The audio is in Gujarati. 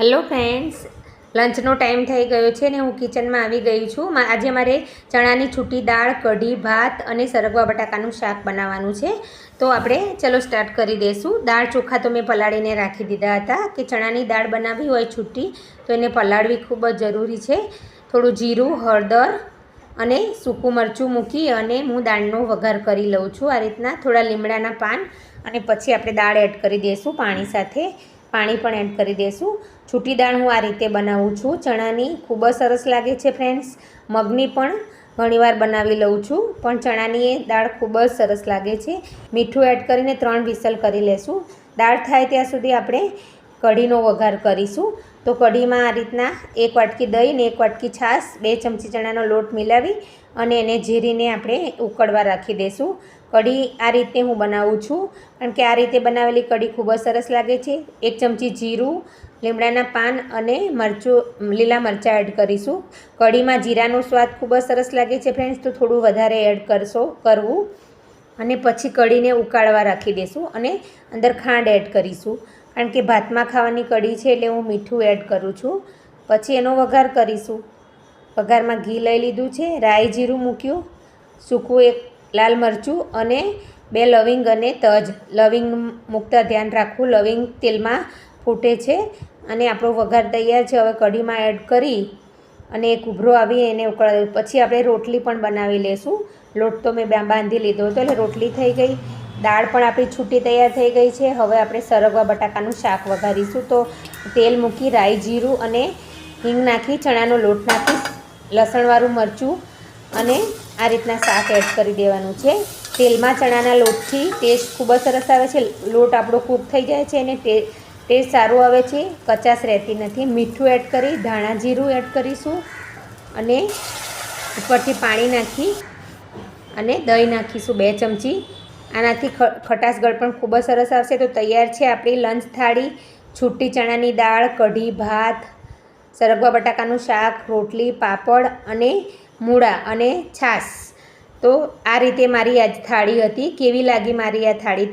હેલો ફ્રેન્ડ્સ, લંચનો ટાઈમ થઈ ગયો છે ને હું કિચનમાં આવી ગઈ છું. આજે મારે ચણાની છૂટી દાળ, કઢી, ભાત અને સરગવા બટાકાનું શાક બનાવવાનું છે. તો આપણે ચલો સ્ટાર્ટ કરી દઈશું દાળ ચોખા તો મેં પલાળીને રાખી દીધા હતા કે ચણાની દાળ બનાવવી હોય છૂટી તો એને પલાળવી ખૂબ જ જરૂરી છે. થોડું જીરું, હળદર અને સૂકું મરચું મૂકી અને હું દાળનો વઘાર કરી લઉં છું. આ રીતના થોડા લીમડાના પાન અને પછી આપણે દાળ એડ કરી દઈશું પાણી સાથે. પાણી પણ એડ કરી દઈશું છૂટી દાળ હું આ રીતે બનાવું છું. ચણાની ખૂબ જ સરસ લાગે છે ફ્રેન્ડ્સ. મગની પણ ઘણીવાર બનાવી લઉં છું. પણ ચણાની એ દાળ ખૂબ જ સરસ લાગે છે. મીઠું એડ કરીને ત્રણ વિસલ કરી લેશું. દાળ થાય ત્યાં સુધી આપણે કઢીનો વઘાર કરીશું. તો કઢીમાં આ રીતના એક વાટકી દહીં ને એક વાટકી છાશ, બે ચમચી ચણાનો લોટ મિલાવી અને એને જીરીને આપણે ઉકળવા રાખી દઈશું કઢી આ રીતે હું બનાવું છું. કારણ કે આ રીતે બનાવેલી કઢી ખૂબ જ સરસ લાગે છે. એક ચમચી જીરું, લીમડાના પાન અને મરચું, લીલા મરચાં એડ કરીશું. કઢીમાં જીરાનો સ્વાદ ખૂબ જ સરસ લાગે છે ફ્રેન્ડ્સ, તો થોડું વધારે એડ કરશો, કરવું. અને પછી કઢીને ઉકાળવા રાખી દઈશું અને અંદર ખાંડ એડ કરીશું. કારણ કે ભાતમાં ખાવાની કઢી છે એટલે હું મીઠું એડ કરું છું. પછી એનો વઘાર કરીશું. વઘારમાં ઘી લઈ લીધું છે, રાઈ જીરું મૂક્યું, સૂકું એક લાલ મરચું અને બે લવિંગ અને તજ. લવિંગ મૂકતા ધ્યાન રાખવું લવિંગ તેલમાં ફૂટે છે અને આપણો વઘાર તૈયાર છે. હવે કઢીમાં એડ કરી અને એક ઉભરો આવી એને ઉકળાવી. પછી આપણે રોટલી પણ બનાવી લઈશું લોટ તો મેં બાંધી લીધો હતો એટલે રોટલી થઈ ગઈ. દાળ પણ આપણી છૂટી તૈયાર થઈ ગઈ છે. હવે આપણે સરગવા બટાકાનું શાક વઘારીશું. તો તેલ મૂકી રાઈ જીરું અને હિંગ નાખી, ચણાનો લોટ નાખી, લસણવાળું મરચું અને આ રીતના શાક એડ કરી દેવાનું છે. તેલમાં ચણાના લોટથી ટેસ્ટ ખૂબ જ સરસ આવે છે. લોટ આપણો કૂક થઈ જાય છે અને ટેસ્ટ સારું આવે છે. કચાશ રહેતી નથી. મીઠું એડ કરી, ધાણા જીરું એડ કરીશું અને ઉપરથી પાણી નાખી અને દહીં નાખીશું બે ચમચી. આનાથી ખટાશ ખટાશગળ પણ ખૂબ જ સરસ આવશે. તો તૈયાર છે આપણી લંચ થાળી. છૂટી ચણાની દાળ, કઢી, ભાત, સરગવા બટાકાનું શાક, રોટલી, પાપડ અને મૂળા અને છાશ. તો આ રીતે મારી આજ થાળી હતી. કેવી લાગી મારી આ થાળી